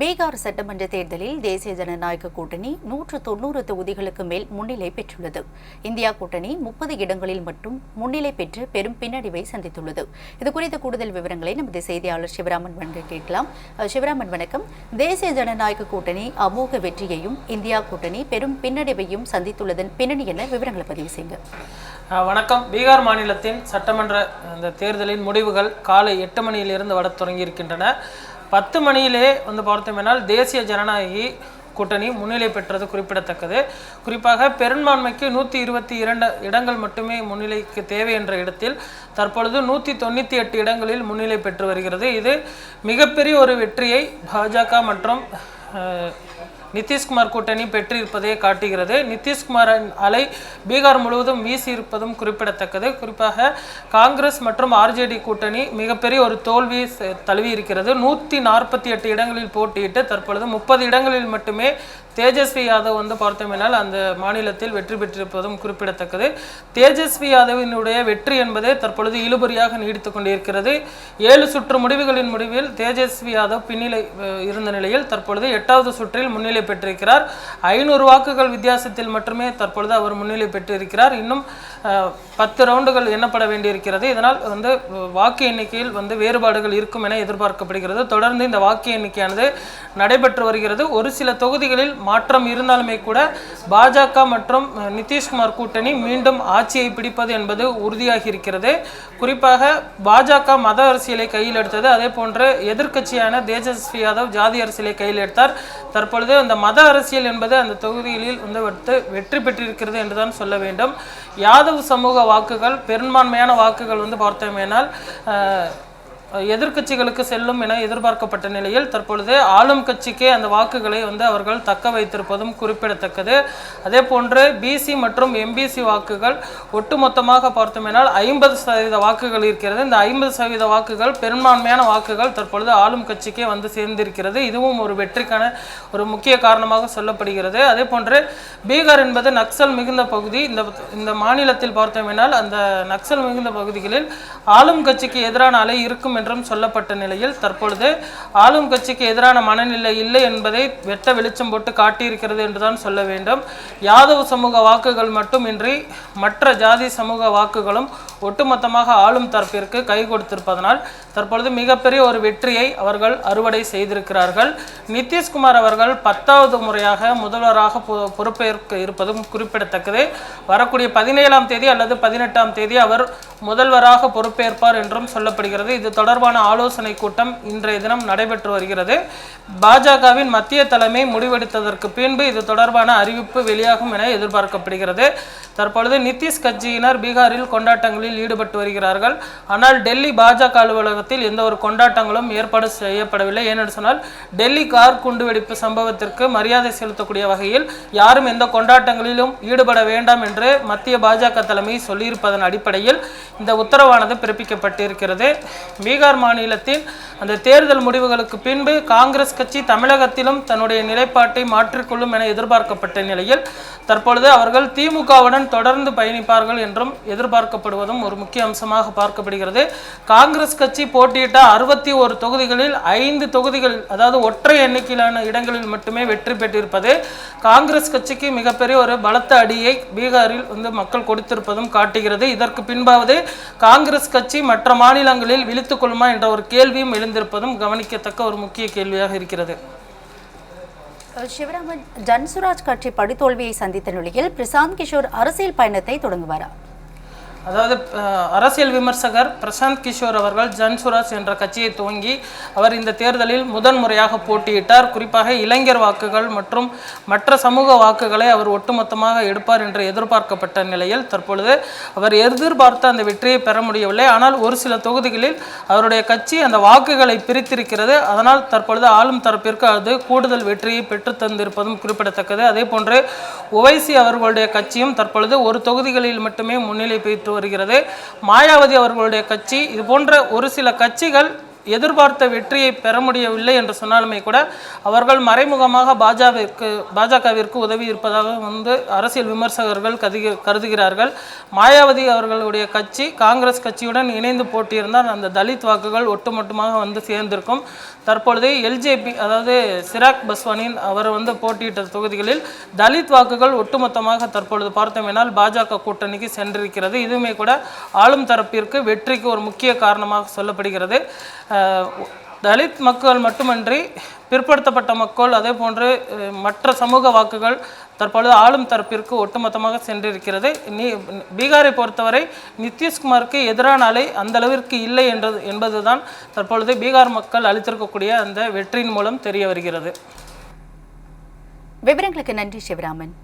பீகார் சட்டமன்ற தேர்தலில் தேசிய ஜனநாயக கூட்டணி நூற்று தொன்னூறு தொகுதிகளுக்கு மேல் முன்னிலை பெற்றுள்ளது. இந்தியா கூட்டணி முப்பது இடங்களில் மட்டும் முன்னிலை பெற்று பெரும் பின்னடைவை சந்தித்துள்ளது. இதுகுறித்த கூடுதல் விவரங்களை நமது செய்தியாளர் சிவராமன் வழங்க கேட்கலாம். சிவராமன் வணக்கம். தேசிய ஜனநாயக கூட்டணி அமோக வெற்றியையும் இந்தியா கூட்டணி பெரும் பின்னடைவையும் சந்தித்துள்ளதன் பின்னணி என விவரங்களை பதிவு செய்யுங்க. வணக்கம். பீகார் மாநிலத்தின் சட்டமன்ற அந்த தேர்தலின் முடிவுகள் காலை எட்டு மணியிலிருந்து வரத் தொடங்கி இருக்கின்றன பத்து மணியிலே வந்து பார்த்தோமேனால் தேசிய ஜனநாயகி கூட்டணி முன்னிலை பெற்றது குறிப்பிடத்தக்கது. குறிப்பாக பெரும்பான்மைக்கு நூற்றி இருபத்தி இரண்டு இடங்கள் மட்டுமே முன்னிலைக்கு தேவை என்ற இடத்தில் தற்பொழுது நூற்றி தொண்ணூற்றி எட்டு இடங்களில் முன்னிலை பெற்று வருகிறது. இது மிகப்பெரிய ஒரு வெற்றியை பாஜக மற்றும் நிதிஷ்குமார் கூட்டணி பெற்றிருப்பதை காட்டுகிறது. நிதிஷ்குமாரின் அலை பீகார் முழுவதும் வீசி இருப்பதும் குறிப்பிடத்தக்கது. குறிப்பாக காங்கிரஸ் மற்றும் ஆர்ஜேடி கூட்டணி மிகப்பெரிய ஒரு தோல்வியை தழுவி இருக்கிறது நூற்றி நாற்பத்தி எட்டு இடங்களில் போட்டியிட்டு தற்பொழுது முப்பது இடங்களில் மட்டுமே தேஜஸ்வி யாதவ் வந்து பார்த்தோமேனால் அந்த மாநிலத்தில் வெற்றி பெற்றிருப்பதும் குறிப்பிடத்தக்கது. தேஜஸ்வி யாதவினுடைய வெற்றி என்பது தற்பொழுது இழுபறியாக நீடித்து கொண்டிருக்கிறது. ஏழு சுற்று முடிவுகளின் முடிவில் தேஜஸ்வி யாதவ் பின்னிலை இருந்த நிலையில் தற்பொழுது எட்டாவது சுற்றில் முன்னிலை பெற்றிருக்கிறார். ஐநூறு வாக்குகள் வித்தியாசத்தில் மட்டுமே தற்பொழுது அவர் முன்னிலை பெற்றிருக்கிறார். இன்னும் பத்து ரவுண்டுகள் எண்ணப்பட வேண்டியிருக்கிறது. இதனால் வந்து வாக்கு எண்ணிக்கையில் வந்து வேறுபாடுகள் இருக்கும் என எதிர்பார்க்கப்படுகிறது. தொடர்ந்து இந்த வாக்கு எண்ணிக்கையானது நடைபெற்று வருகிறது. ஒரு சில தொகுதிகளில் மாற்றம் இருந்தாலுமே கூட பாஜக மற்றும் நிதிஷ்குமார் கூட்டணி மீண்டும் ஆட்சியை பிடிப்பது என்பது உறுதியாகி இருக்கிறது குறிப்பாக பாஜக மத அரசியலை கையில் எடுத்தது. அதே போன்று எதிர்க்கட்சியான தேஜஸ்வி யாதவ் ஜாதி அரசியலை கையில் எடுத்தார். தற்பொழுது அந்த மத அரசியல் என்பது அந்த தொகுதிகளில் வந்து வெற்றி பெற்றிருக்கிறது என்றுதான் சொல்ல வேண்டும். யாதவ் சமூக வாக்குகள் பெரும்பான்மையான வாக்குகள் வந்து பார்த்தோமேனால் எதிர்க்கட்சிகளுக்கு செல்லும் என எதிர்பார்க்கப்பட்ட நிலையில் தற்பொழுது ஆளும் கட்சிக்கே அந்த வாக்குகளை வந்து அவர்கள் தக்க வைத்திருப்பதும் குறிப்பிடத்தக்கது. அதே போன்று பிசி மற்றும் எம்பிசி வாக்குகள் ஒட்டுமொத்தமாக பார்த்தோமேனால் ஐம்பது சதவீத வாக்குகள் இருக்கிறது. இந்த ஐம்பது சதவீத வாக்குகள் பெரும்பான்மையான வாக்குகள் தற்பொழுது ஆளும் கட்சிக்கே வந்து சேர்ந்திருக்கிறது. இதுவும் ஒரு வெற்றிக்கான ஒரு முக்கிய காரணமாக சொல்லப்படுகிறது. அதே போன்று பீகார் என்பது நக்சல் மிகுந்த பகுதி. இந்த இந்த மாநிலத்தில் பார்த்தோமேனால் அந்த நக்சல் மிகுந்த பகுதிகளில் ஆளும் கட்சிக்கு எதிரான அலை இருக்கும் என்றும் சொல்லப்பட்ட நிலையில் தற்பொழுது ஆளும் கட்சிக்கு எதிரான மனநிலை இல்லை என்பதை வெட்ட வெளிச்சம் போட்டு காட்டியிருக்கிறது என்றுதான் சொல்ல வேண்டும். யாதவ் சமூக வாக்குகள் மட்டுமின்றி மற்ற ஜாதி சமூக வாக்குகளும் ஒட்டுமொத்தமாக ஆளும் தரப்பிற்கு கை கொடுத்திருப்பதனால் தற்பொழுது மிகப்பெரிய ஒரு வெற்றியை அவர்கள் அறுவடை செய்திருக்கிறார்கள். நிதிஷ்குமார் அவர்கள் பத்தாவது முறையாக முதல்வராக பொ- பொறுப்பேற்க இருப்பதும் குறிப்பிடத்தக்கது. வரக்கூடிய பதினேழாம் தேதி அல்லது பதினெட்டாம் தேதி அவர் முதல்வராக பொறுப்பேற்பார் என்றும் சொல்லப்படுகிறது. இது தொடர்பான ஆலோசனை கூட்டம் இன்றைய தினம் நடைபெற்று வருகிறது. பாஜகவின் மத்திய தலைமை முடிவெடுத்ததற்கு பின்பு இது தொடர்பான அறிவிப்பு வெளியாகும் என எதிர்பார்க்கப்படுகிறது. தற்பொழுது நிதிஷ் கட்சியினர் பீகாரில் கொண்டாட்டங்களில் ஈடுபட்டு வருகிறார்கள். ஆனால் டெல்லி பாஜக அலுவலகத்தில் எந்த ஒரு கொண்டாட்டங்களும் ஏற்பாடு செய்யப்படவில்லை. ஏனென்று சொன்னால் டெல்லி கார் குண்டுவெடிப்பு சம்பவத்திற்கு மரியாதை செலுத்தக்கூடிய வகையில் யாரும் எந்த கொண்டாட்டங்களிலும் ஈடுபட வேண்டாம் என்று மத்திய பாஜக தலைமை சொல்லியிருப்பதன் அடிப்படையில் இந்த உத்தரவானது பிறப்பிக்கப்பட்டிருக்கிறது. பீகார் மாநிலத்தின் அந்த தேர்தல் முடிவுகளுக்கு பின்பு காங்கிரஸ் கட்சி தமிழகத்திலும் தன்னுடைய நிலைப்பாட்டை மாற்றிக்கொள்ளும் என எதிர்பார்க்கப்பட்ட நிலையில் தற்பொழுது அவர்கள் திமுகவுடன் தொடர்ந்து பயணிப்பார்கள் என்றும் எதிர்பார்க்கப்படுவதும் என்பதும் ஒரு முக்கிய அம்சமாக பார்க்கப்படுகிறது. காங்கிரஸ் கட்சி போட்டியிட்ட அறுபத்தி ஒரு தொகுதிகளில் ஐந்து தொகுதிகள் அதாவது ஒற்றை எண்ணிக்கையிலான இடங்களில் மட்டுமே வெற்றி பெற்றிருப்பது. காங்கிரஸ் கட்சிக்கு மிகப்பெரிய ஒரு பலத்த அடியை பீகாரில் வந்து மக்கள் கொடுத்திருப்பதும் காட்டுகிறது. இதற்கு பின்பாவது காங்கிரஸ் கட்சி மற்ற மாநிலங்களில் விழித்துக் கொள்ளுமா என்ற ஒரு கேள்வியும் எழுந்திருப்பதும் கவனிக்கத்தக்க ஒரு முக்கிய கேள்வியாக இருக்கிறது. சிவராமன் ஜன்சுராஜ் கட்சி படுதோல்வியை சந்தித்த நிலையில் பிரசாந்த் கிஷோர் அரசியல் பயணத்தை தொடங்குவாரா? அதாவது அரசியல் விமர்சகர் பிரசாந்த் கிஷோர் அவர்கள் ஜன்சுராஜ் என்ற கட்சியை துவங்கி அவர் இந்த தேர்தலில் முதன் முறையாக போட்டியிட்டார். குறிப்பாக இளைஞர் வாக்குகள் மற்றும் மற்ற சமூக வாக்குகளை அவர் ஒட்டுமொத்தமாக எடுப்பார் என்று எதிர்பார்க்கப்பட்ட நிலையில் தற்பொழுது அவர் எதிர்பார்த்த அந்த வெற்றியை பெற முடியவில்லை. ஆனால் ஒரு சில தொகுதிகளில் அவருடைய கட்சி அந்த வாக்குகளை பிரித்திருக்கிறது. அதனால் தற்பொழுது ஆளும் தரப்பிற்கு அது கூடுதல் வெற்றியை பெற்றுத்தந்திருப்பதும் குறிப்பிடத்தக்கது. அதே போன்று ஒவைசி அவர்களுடைய கட்சியும் தற்பொழுது ஒரு தொகுதிகளில் மட்டுமே முன்னிலை பெற்று வருகிறது. மாயாவதி அவர்களுடைய கட்சி இது போன்ற ஒரு சில கட்சிகள் எதிர்பார்த்த வெற்றியை பெற முடியவில்லை என்று சொன்னாலுமே கூட அவர்கள் மறைமுகமாக பாஜகவிற்கு பாஜகவிற்கு உதவி இருப்பதாக வந்து அரசியல் விமர்சகர்கள் கருதி கருதுகிறார்கள். மாயாவதி அவர்களுடைய கட்சி காங்கிரஸ் கட்சியுடன் இணைந்து போட்டியிருந்தால் அந்த தலித் வாக்குகள் ஒட்டுமொத்தமாக வந்து சேர்ந்திருக்கும். தற்பொழுது எல்ஜேபி அதாவது சிராக் பஸ்வானின் அவர் வந்து போட்டியிட்ட தொகுதிகளில் தலித் வாக்குகள் ஒட்டுமொத்தமாக தற்பொழுது பார்த்தோமேனால் பாஜக கூட்டணிக்கு சென்றிருக்கிறது. இதுவுமே கூட ஆளும் தரப்பிற்கு வெற்றிக்கு ஒரு முக்கிய காரணமாக சொல்லப்படுகிறது. தலித் மக்கள் மட்டுமன்றி பிற்படுத்தப்பட்ட மக்கள் அதே போன்று மற்ற சமூக வாக்குகள் தற்பொழுது ஆளும் தரப்பிற்கு ஒட்டுமொத்தமாக சென்றிருக்கிறது. நீ பீகாரை பொறுத்தவரை நிதிஷ்குமாருக்கு எதிரான அலை அந்த அளவிற்கு இல்லை என்றது என்பதுதான் தற்பொழுது பீகார் மக்கள் அளித்திருக்கக்கூடிய அந்த வெற்றியின் மூலம் தெரிய வருகிறது. விவரங்களுக்கு நன்றி சிவராமன்.